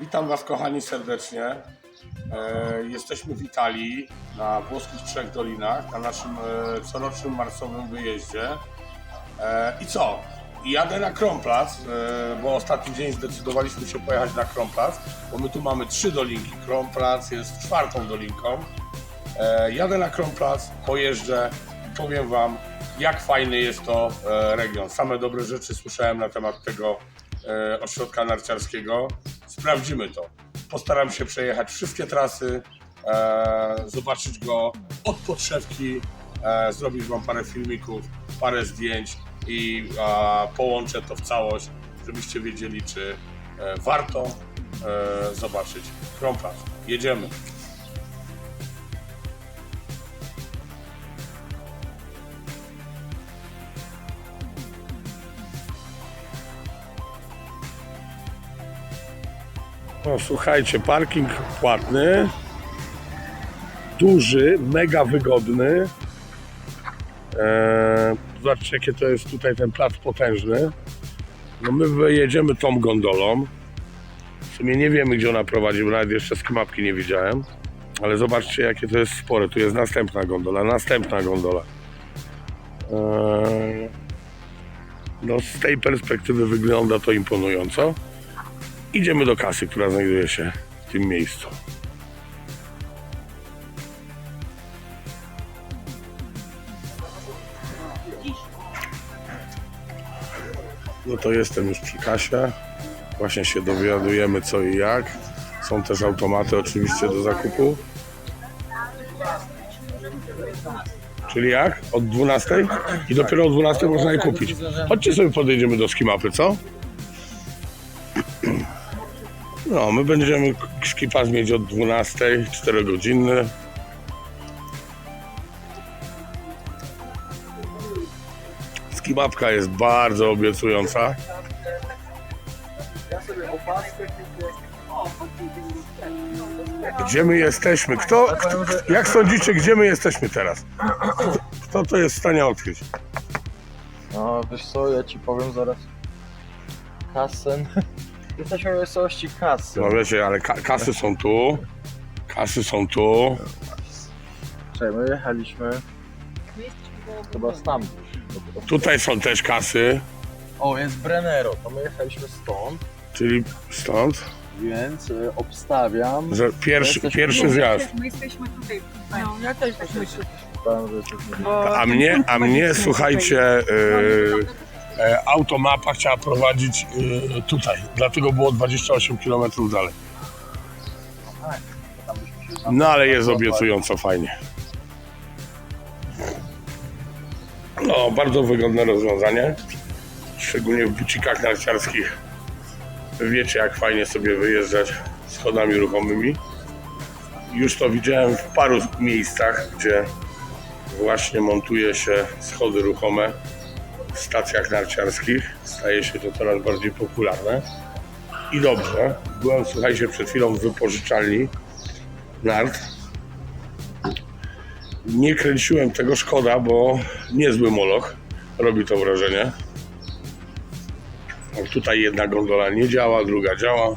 Witam Was kochani serdecznie. E, jesteśmy w Italii na włoskich Trzech Dolinach na naszym e, corocznym marsowym wyjeździe. E, I co? Jadę na Kronplatz, e, bo ostatni dzień zdecydowaliśmy się pojechać na Kronplatz, bo my tu mamy trzy dolinki. Kronplatz jest czwartą dolinką. E, jadę na Kronplatz, pojeżdżę i powiem Wam, jak fajny jest to e, region. Same dobre rzeczy słyszałem na temat tego e, ośrodka narciarskiego. Sprawdzimy to. Postaram się przejechać wszystkie trasy, e, zobaczyć go od podszewki, e, zrobić Wam parę filmików, parę zdjęć i e, połączę to w całość, żebyście wiedzieli, czy e, warto e, zobaczyć Kronplatz. Jedziemy. No słuchajcie, parking płatny, duży, mega wygodny. Eee, zobaczcie, jakie to jest tutaj ten plac potężny. No my wyjedziemy tą gondolą. W sumie nie wiemy, gdzie ona prowadzi, bo nawet jeszcze z mapki nie widziałem. Ale zobaczcie, jakie to jest spore. Tu jest następna gondola, następna gondola. Eee, no z tej perspektywy wygląda to imponująco. Idziemy do kasy, która znajduje się w tym miejscu. No to jestem już przy kasie. Właśnie się dowiadujemy co i jak. Są też automaty oczywiście do zakupu. Czyli jak? Od 12? I dopiero o 12 można je kupić. Chodźcie sobie podejdziemy do skimapy, co? No, my będziemy skipas mieć od 12, 4 godziny. Skimapka jest bardzo obiecująca. Gdzie my jesteśmy? Kto, kto, jak sądzicie, gdzie my jesteśmy teraz? Kto to jest w stanie odkryć? No wiesz co, ja ci powiem zaraz. Kasen. Jesteśmy w miejscowości Kasen. No wiecie, ale ka kasy są tu. Kasy są tu. Czekaj, my jechaliśmy chyba tam. Tutaj są też kasy, O, jest Brennero, to my jechaliśmy stąd, czyli stąd, więc y, obstawiam. że pierwszy, Jesteśmy- pierwszy zjazd. My jesteśmy tutaj. No, ja też tak myślę. Tam, że jesteśmy- Bo A mnie, a mnie słuchajcie, stoi. E, automapa chciała prowadzić e, tutaj, dlatego było 28 km dalej. No ale jest obiecująco fajnie. No, bardzo wygodne rozwiązanie. Szczególnie w bucikach narciarskich. Wiecie, jak fajnie sobie wyjeżdżać schodami ruchomymi. Już to widziałem w paru miejscach, gdzie właśnie montuje się schody ruchome stacjach narciarskich. Staje się to coraz bardziej popularne. I dobrze. Byłem, słuchajcie, przed chwilą w wypożyczalni nart. Nie kręciłem tego szkoda, bo niezły moloch. Robi to wrażenie. Tutaj jedna gondola nie działa, druga działa.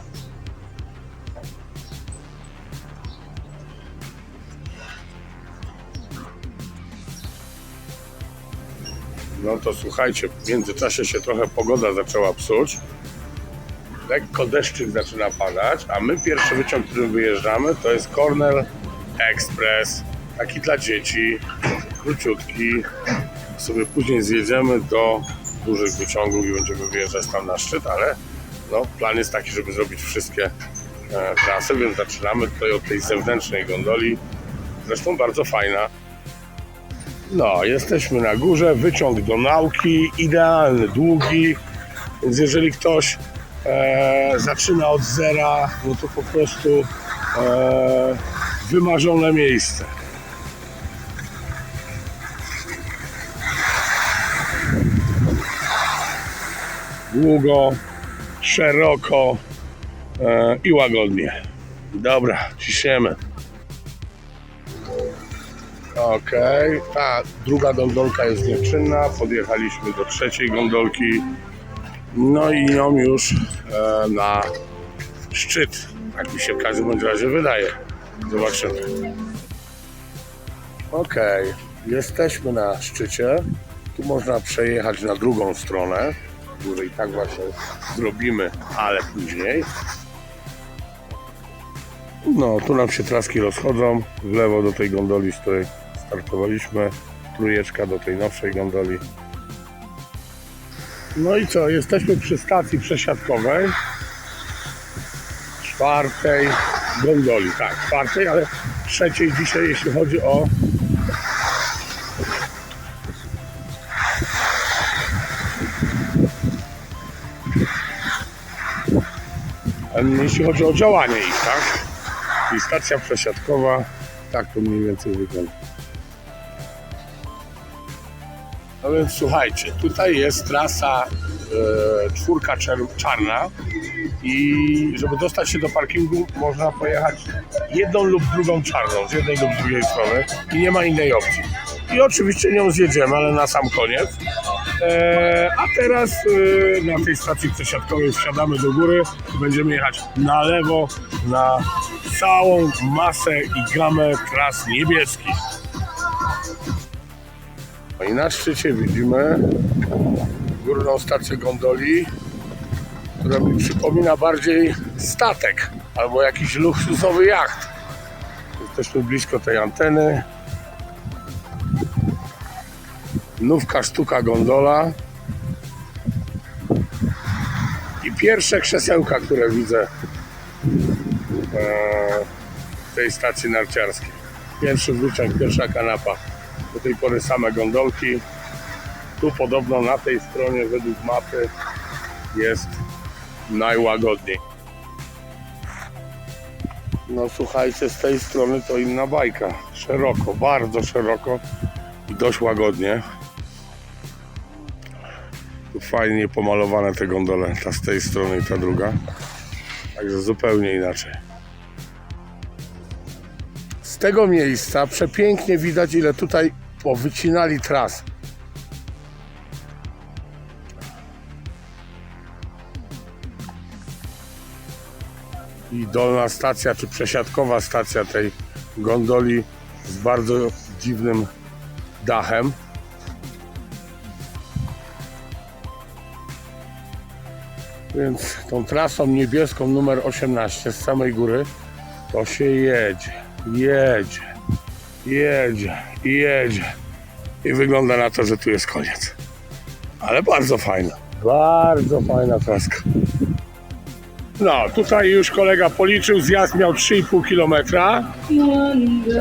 No to słuchajcie, w międzyczasie się trochę pogoda zaczęła psuć. Lekko deszczyk zaczyna padać, a my pierwszy wyciąg, którym wyjeżdżamy, to jest Cornell Express. Taki dla dzieci, króciutki. Sobie później zjedziemy do dużych wyciągów i będziemy wyjeżdżać tam na szczyt, ale no, plan jest taki, żeby zrobić wszystkie e, trasy, więc zaczynamy tutaj od tej zewnętrznej gondoli. Zresztą bardzo fajna. No, jesteśmy na górze, wyciąg do nauki, idealny, długi, więc jeżeli ktoś e, zaczyna od zera, no to po prostu e, wymarzone miejsce. Długo, szeroko e, i łagodnie. Dobra, ciśniemy. Okej, ta druga gondolka jest nieczynna. Podjechaliśmy do trzeciej gondolki. No i ją już e, na szczyt. Tak mi się w każdym razie wydaje. Zobaczymy. Okej, jesteśmy na szczycie. Tu można przejechać na drugą stronę, której tak właśnie zrobimy, ale później. No, tu nam się traski rozchodzą. W lewo do tej gondoli, z której startowaliśmy. Trójeczka do tej nowszej gondoli. No i co? Jesteśmy przy stacji przesiadkowej. Czwartej gondoli, tak, czwartej, ale trzeciej dzisiaj, jeśli chodzi o jeśli chodzi o działanie ich, tak? Czyli stacja przesiadkowa, tak to mniej więcej wygląda. No więc słuchajcie, tutaj jest trasa e, czwórka czarna i żeby dostać się do parkingu można pojechać jedną lub drugą czarną, z jednej lub z drugiej strony i nie ma innej opcji. I oczywiście nią zjedziemy, ale na sam koniec. E, a teraz e, na tej stacji przesiadkowej wsiadamy do góry i będziemy jechać na lewo na całą masę i gamę tras niebieskich. I na szczycie widzimy górną stację gondoli, która mi przypomina bardziej statek albo jakiś luksusowy jacht. Jesteśmy blisko tej anteny. Nówka sztuka gondola. I pierwsze krzesełka, które widzę e, w tej stacji narciarskiej. Pierwszy włóczek, pierwsza kanapa. Do tej pory same gondolki. Tu podobno na tej stronie według mapy jest najłagodniej. No słuchajcie, z tej strony to inna bajka. Szeroko, bardzo szeroko i dość łagodnie. Tu fajnie pomalowane te gondole, ta z tej strony i ta druga. Także zupełnie inaczej. Z tego miejsca przepięknie widać, ile tutaj powycinali tras. I dolna stacja, czy przesiadkowa stacja tej gondoli z bardzo dziwnym dachem. Więc tą trasą niebieską numer 18 z samej góry to się jedzie, jedzie, jedzie jedzie. I wygląda na to, że tu jest koniec. Ale bardzo fajna, bardzo fajna traska. No, tutaj już kolega policzył, zjazd miał 3,5 km.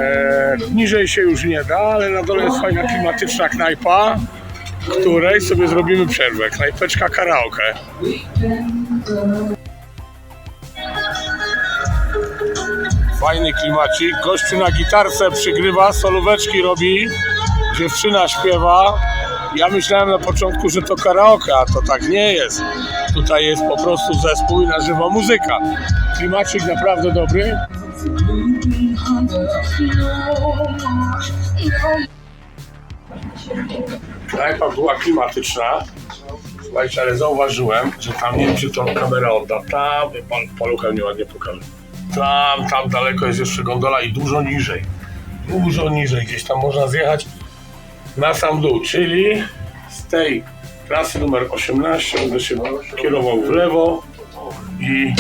E, niżej się już nie da, ale na dole jest fajna klimatyczna knajpa, w której sobie zrobimy przerwę. Knajpeczka karaoke. Fajny klimacik. Gościu na gitarce przygrywa, solóweczki robi, dziewczyna śpiewa. Ja myślałem na początku, że to karaoke, a to tak nie jest. Tutaj jest po prostu zespół i na żywo muzyka. Klimacik naprawdę dobry. Knajpa była klimatyczna. Słuchajcie, ale zauważyłem, że tam nie wiem, czy to kamera odda. Tam, pan palucha mnie ładnie pokaże. Tam, tam daleko jest jeszcze gondola i dużo niżej. Dużo niżej. Gdzieś tam można zjechać na sam dół, czyli z tej trasy numer 18 będę się kierował w lewo i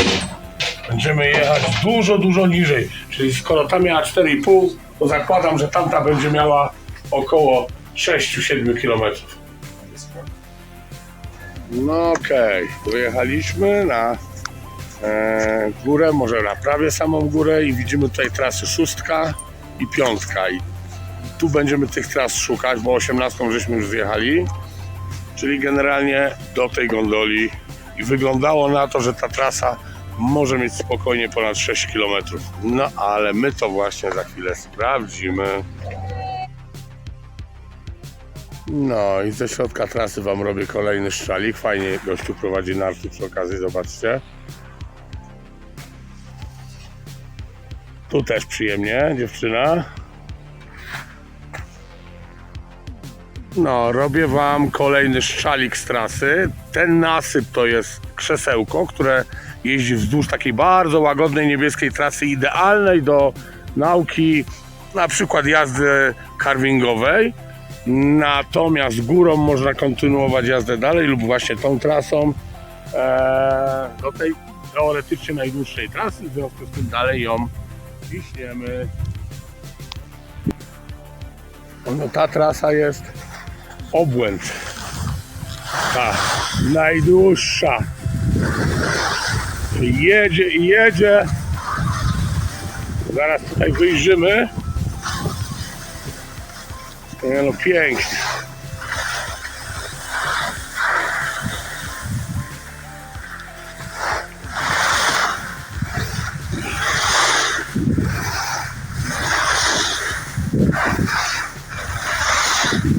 będziemy jechać dużo, dużo niżej. Czyli skoro ta miała 4,5, to zakładam, że tamta będzie miała około 6-7 km. No okej, wyjechaliśmy na e, górę, może na prawie samą górę i widzimy tutaj trasy szóstka i piątka. I tu będziemy tych tras szukać, bo 18 żeśmy już zjechali, czyli generalnie do tej gondoli i wyglądało na to, że ta trasa może mieć spokojnie ponad 6 km. No ale my to właśnie za chwilę sprawdzimy. No i ze środka trasy Wam robię kolejny szczalik. Fajnie gościu prowadzi narty przy okazji, zobaczcie. Tu też przyjemnie, dziewczyna. No, robię Wam kolejny szczalik z trasy. Ten nasyp to jest krzesełko, które jeździ wzdłuż takiej bardzo łagodnej niebieskiej trasy, idealnej do nauki na przykład jazdy carvingowej. Natomiast górą można kontynuować jazdę dalej lub właśnie tą trasą e, do tej teoretycznie najdłuższej trasy, w związku z tym dalej ją ciśniemy. No ta trasa jest obłęd. Ta najdłuższa. Jedzie i jedzie. Zaraz tutaj wyjrzymy. No pięknie. No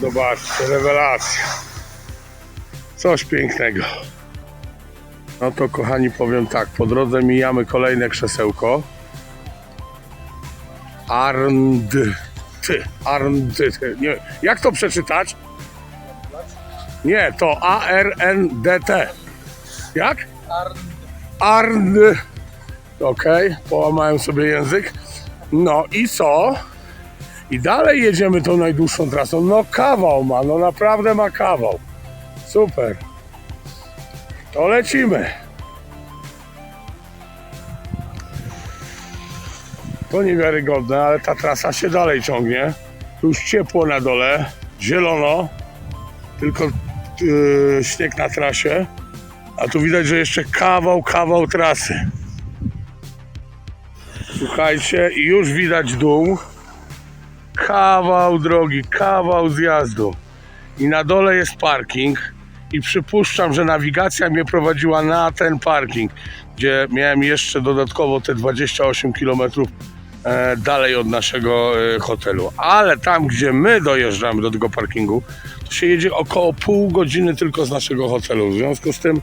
zobaczcie, rewelacja. Coś pięknego. No to kochani powiem tak, po drodze mijamy kolejne krzesełko. Arnd. Ty, Arnd. Nie, jak to przeczytać? Nie, to A-R-N-D-T. Jak? Arnd. Okej, połamałem sobie język. No i co? I dalej jedziemy tą najdłuższą trasą. No kawał ma, no naprawdę ma kawał. Super. To lecimy. To niewiarygodne, ale ta trasa się dalej ciągnie. Tu już ciepło na dole, zielono, tylko yy, śnieg na trasie. A tu widać, że jeszcze kawał, kawał trasy. Słuchajcie, i już widać dół kawał drogi, kawał zjazdu. I na dole jest parking. I przypuszczam, że nawigacja mnie prowadziła na ten parking, gdzie miałem jeszcze dodatkowo te 28 km e, dalej od naszego e, hotelu. Ale tam, gdzie my dojeżdżamy do tego parkingu, to się jedzie około pół godziny tylko z naszego hotelu. W związku z tym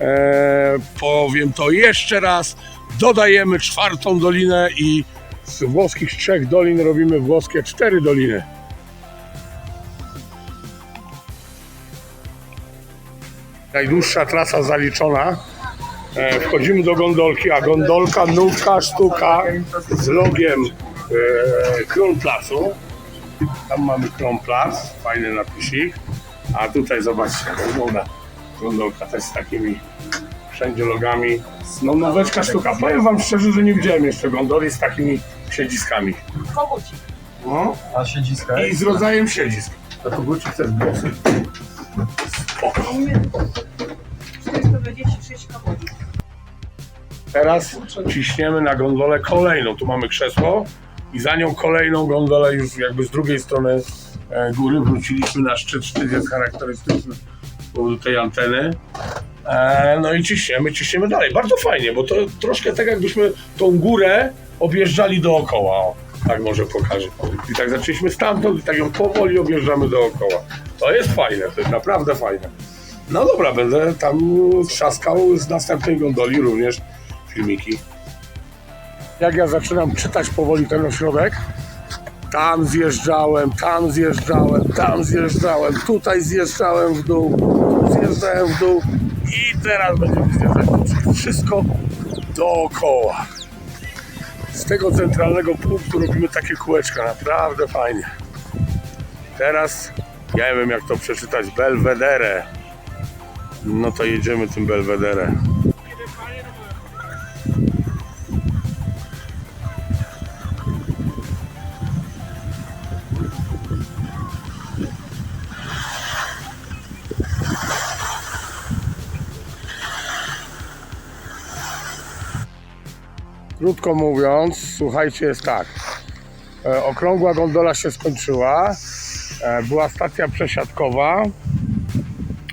e, powiem to jeszcze raz. Dodajemy czwartą dolinę i z włoskich trzech dolin robimy włoskie cztery doliny. Najdłuższa trasa zaliczona. E, Wchodzimy do gondolki, a gondolka nówka sztuka z logiem e, Kronplacu. Tam mamy Kronplac, fajny napisik. A tutaj zobaczcie, wygląda gondolka też z takimi wszędzie logami. No noweczka sztuka. Powiem wam szczerze, że nie widziałem jeszcze gondoli z takimi siedziskami. Kogucik. No. A siedziska? I z rodzajem siedzisk. To kogucik to jest głosy. Spoko. 426 kogucik. Teraz ciśniemy na gondolę kolejną. Tu mamy krzesło i za nią kolejną gondolę już jakby z drugiej strony e, góry. Wróciliśmy na szczyt. Szczyt jest charakterystyczny z powodu tej anteny. E, No i ciśniemy, ciśniemy dalej. Bardzo fajnie, bo to troszkę tak jakbyśmy tą górę objeżdżali dookoła. O, tak może pokażę. I tak zaczęliśmy stamtąd i tak ją powoli objeżdżamy dookoła. To jest fajne, to jest naprawdę fajne. No dobra, będę tam trzaskał z następnej gondoli również filmiki. Jak ja zaczynam czytać powoli ten ośrodek, tam zjeżdżałem, tam zjeżdżałem, tam zjeżdżałem, tutaj zjeżdżałem w dół, zjeżdżałem w dół i teraz będziemy zjeżdżać. Wszystko dookoła. Z tego centralnego punktu robimy takie kółeczka, naprawdę fajnie. Teraz, ja nie wiem jak to przeczytać, Belvedere. No to jedziemy tym Belvedere. Krótko mówiąc, słuchajcie, jest tak. E, Okrągła gondola się skończyła. E, Była stacja przesiadkowa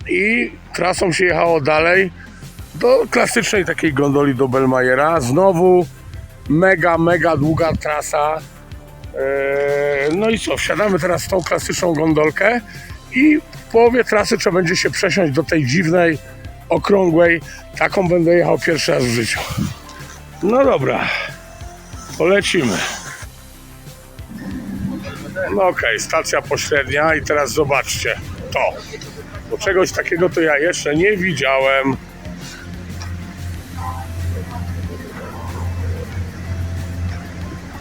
i trasą się jechało dalej do klasycznej takiej gondoli do Belmajera. Znowu mega, mega długa trasa. E, No i co, wsiadamy teraz w tą klasyczną gondolkę i w połowie trasy trzeba będzie się przesiąść do tej dziwnej okrągłej. Taką będę jechał pierwszy raz w życiu. No dobra, polecimy. No okej, stacja pośrednia i teraz zobaczcie to. Bo czegoś takiego to ja jeszcze nie widziałem.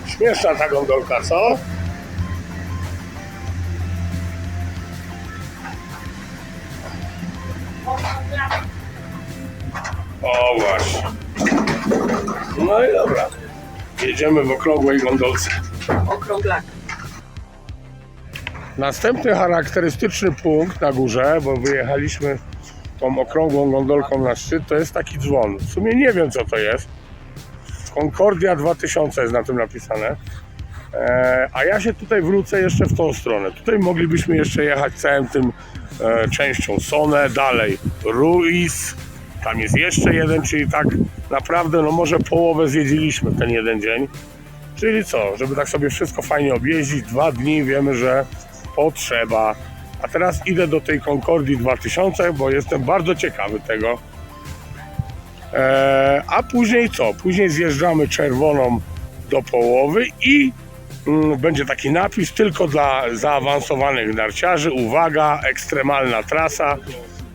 Śmieszna ta gondolka, co? O właśnie. No i dobra. Jedziemy w okrągłej gondolce. Okrąglak. Następny charakterystyczny punkt na górze, bo wyjechaliśmy tą okrągłą gondolką na szczyt, to jest taki dzwon. W sumie nie wiem co to jest. Concordia 2000 jest na tym napisane. E, a ja się tutaj wrócę jeszcze w tą stronę. Tutaj moglibyśmy jeszcze jechać całym tym e, częścią Sonę, dalej Ruiz. Tam jest jeszcze jeden, czyli tak naprawdę no może połowę zjedzieliśmy w ten jeden dzień. Czyli co, żeby tak sobie wszystko fajnie objeździć, dwa dni wiemy, że potrzeba. A teraz idę do tej Concordii 2000, bo jestem bardzo ciekawy tego. Eee, a później co? Później zjeżdżamy czerwoną do połowy i mm, będzie taki napis tylko dla zaawansowanych narciarzy. Uwaga, ekstremalna trasa.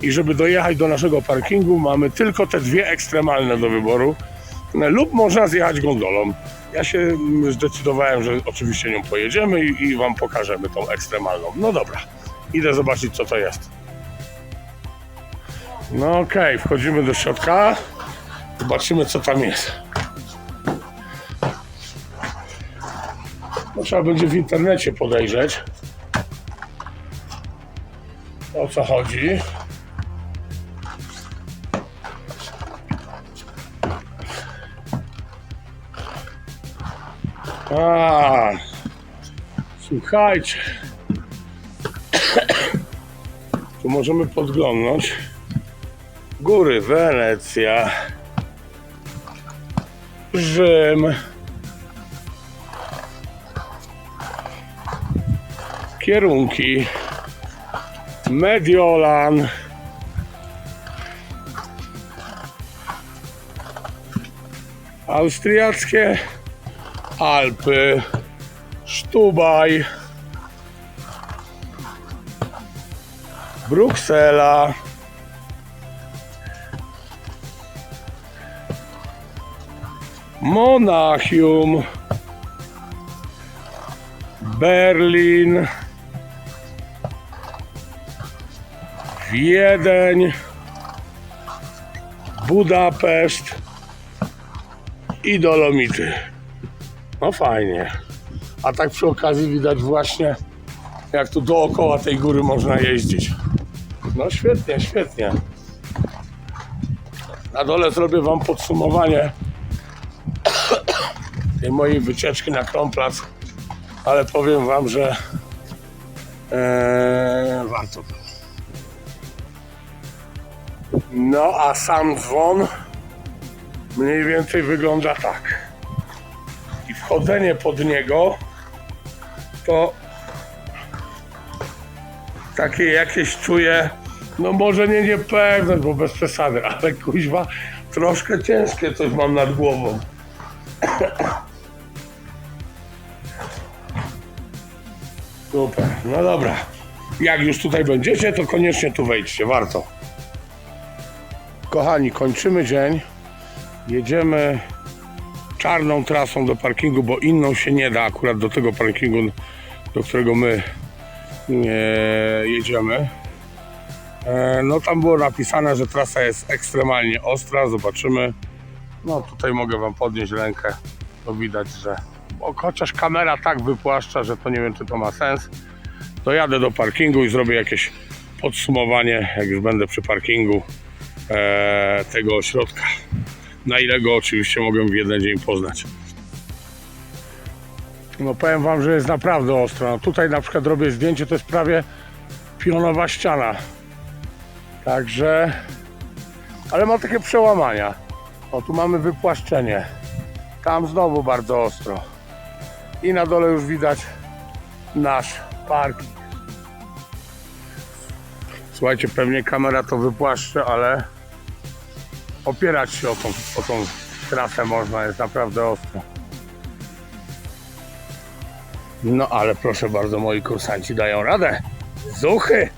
I żeby dojechać do naszego parkingu, mamy tylko te dwie ekstremalne do wyboru. Lub można zjechać gondolą. Ja się zdecydowałem, że oczywiście nią pojedziemy i, i Wam pokażemy tą ekstremalną. No dobra, idę zobaczyć co to jest. No okej, wchodzimy do środka. Zobaczymy co tam jest. No, trzeba będzie w internecie podejrzeć. O co chodzi? Słuchajcie. Tu możemy podglądnąć. Góry Wenecja, Rzym, kierunki. Mediolan, austriackie Alpy, Sztubaj, Bruksela, Monachium, Berlin, Wiedeń, Budapeszt i Dolomity. No fajnie. A tak przy okazji widać właśnie, jak tu dookoła tej góry można jeździć. No świetnie, świetnie. Na dole zrobię Wam podsumowanie tej mojej wycieczki na Kronplatz, ale powiem Wam, że ee, warto. No a sam dzwon mniej więcej wygląda tak i wchodzenie pod niego to takie jakieś czuję, no może nie niepewność, bo bez przesady, ale kuźwa troszkę ciężkie coś mam nad głową. Super, no dobra. Jak już tutaj będziecie, to koniecznie tu wejdźcie, warto. Kochani, kończymy dzień. Jedziemy czarną trasą do parkingu, bo inną się nie da akurat do tego parkingu, do którego my jedziemy. E, no tam było napisane, że trasa jest ekstremalnie ostra, zobaczymy. No tutaj mogę Wam podnieść rękę, to widać, że bo chociaż kamera tak wypłaszcza, że to nie wiem czy to ma sens. Dojadę do parkingu i zrobię jakieś podsumowanie, jak już będę przy parkingu e, tego ośrodka na ile go oczywiście mogę w jeden dzień poznać. No powiem Wam, że jest naprawdę ostro. No tutaj na przykład robię zdjęcie, to jest prawie pionowa ściana. Także... Ale ma takie przełamania. O, tu mamy wypłaszczenie. Tam znowu bardzo ostro. I na dole już widać nasz parking. Słuchajcie, pewnie kamera to wypłaszczy, ale opierać się o tą, o tą trasę można, jest naprawdę ostro. No ale proszę bardzo, moi kursanci dają radę. Zuchy!